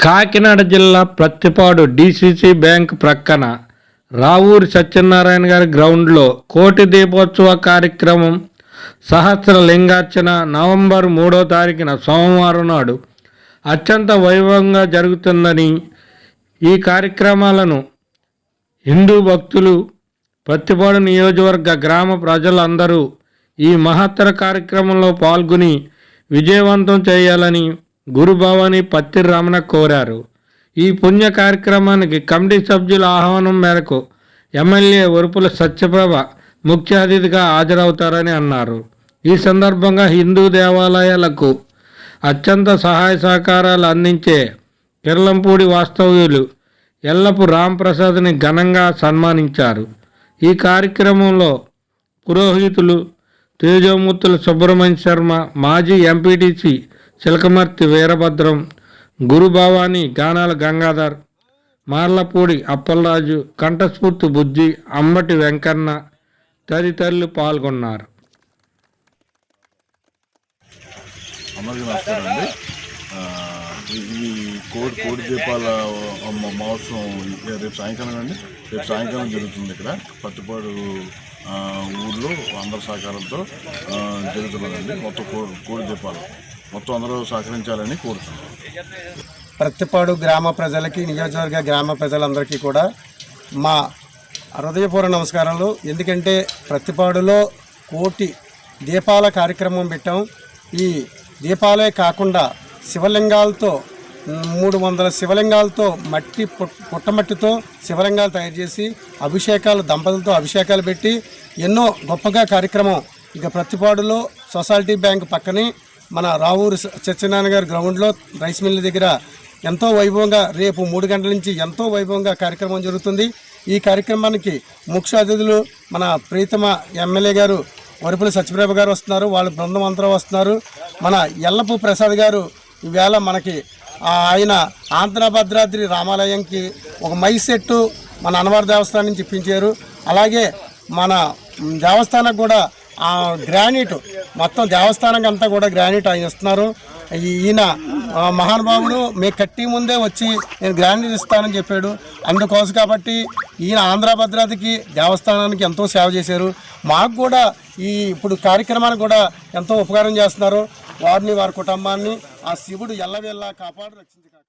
కాకినాడ జిల్లా Prathipadu DCC bank ప్రక్కన రావూరి సత్యనారాయణ గారి గ్రౌండ్లో కోటి దీపోత్సవ కార్యక్రమం సహస్ర లింగార్చన నవంబర్ మూడో తారీఖున సోమవారం నాడు అత్యంత వైభవంగా జరుగుతుందని ఈ కార్యక్రమాలను హిందూ భక్తులు ప్రతిపాడు నియోజకవర్గ గ్రామ ప్రజలందరూ ఈ మహత్తర కార్యక్రమంలో పాల్గొని విజయవంతం చేయాలని గురుభవాని పత్తి రమణ కోరారు. ఈ పుణ్య కార్యక్రమానికి కమిటీ సభ్యుల ఆహ్వానం మేరకు ఎమ్మెల్యే ఉరుపుల సత్యప్రభ ముఖ్య అతిథిగా హాజరవుతారని అన్నారు. ఈ సందర్భంగా హిందూ దేవాలయాలకు అత్యంత సహాయ సహకారాలు అందించే కిర్లంపూడి వాస్తవ్యులు ఎల్లపు రాంప్రసాద్ని ఘనంగా సన్మానించారు. ఈ కార్యక్రమంలో పురోహితులు తేజోమూర్తుల సుబ్రహ్మణ్య శర్మ మాజీ ఎంపీటీసీ చిలకమర్తి వీరభద్రం గురుభావాని గానాల గంగాధర్ మార్లపూడి అప్పలరాజు కంఠస్ఫూర్తి బుద్ధి అమ్మటి వెంకన్న తదితరులు పాల్గొన్నారు. అందరికీ నమస్కారం అండి ఈ- కోడి కోడి దీపాల మహోత్సవం రేపు సాయంకాలం అండి. రేపు సాయంకాలం జరుగుతుంది ఇక్కడ. పత్తిపాడు ఊర్లో అందరి సహకారంతో జరుగుతున్నదండి. మొత్తం కోడి కోడి దీపాలు. మొత్తం అందరూ సహకరించాలని కోరుతున్నాను ప్రత్తిపాడు గ్రామ ప్రజలకి నియోజకవర్గ గ్రామ ప్రజలందరికీ కూడా మా హృదయపూర్వ నమస్కారాలు. ఎందుకంటే ప్రత్తిపాడులో కోటి దీపాల కార్యక్రమం పెట్టాం. ఈ దీపాలే కాకుండా శివలింగాలతో మూడు వందల శివలింగాలతో మట్టి పుట్టమట్టితో శివలింగాలు తయారు చేసి అభిషేకాలు దంపతులతో అభిషేకాలు పెట్టి ఎన్నో గొప్పగా కార్యక్రమం. ఇక ప్రతిపాడులో సొసైటీ బ్యాంక్ పక్కనే మన రావూరు సత్యనారాయణ గారి గ్రౌండ్లో రైస్ మిల్ దగ్గర ఎంతో వైభవంగా రేపు మూడు గంటల నుంచి ఎంతో వైభవంగా కార్యక్రమం జరుగుతుంది. ఈ కార్యక్రమానికి ముఖ్య అతిథులు మన ప్రీతమ ఎమ్మెల్యే గారు వరుపుల సత్యప్రభ గారు వస్తున్నారు. వాళ్ళ బృందం అంతా వస్తున్నారు. మన ఎల్లపు ప్రసాద్ గారు ఈవేళ మనకి ఆయన ఆంధ్ర భద్రాద్రి రామాలయంకి ఒక మై సెట్టు మన అనవర దేవస్థానం నుంచి ఇప్పించారు అలాగే మన దేవస్థానం కూడా గ్రానైట్ మొత్తం దేవస్థానం అంతా కూడా గ్రానైట్ ఆయన ఇస్తున్నారు. ఈయన మహానుభావుడు మీ కట్టి ముందే వచ్చి నేను గ్రానైట్ ఇస్తానని చెప్పాడు. అందుకోసం కాబట్టి ఈయన ఆంధ్ర భద్రాద్రికి దేవస్థానానికి ఎంతో సేవ చేశారు. మాకు కూడా ఈ ఇప్పుడు కార్యక్రమానికి కూడా ఎంతో ఉపకారం చేస్తున్నారు. వారిని వారి కుటుంబాన్ని ఆ శివుడు ఎల్లవెల్లా కాపాడు రక్షించారు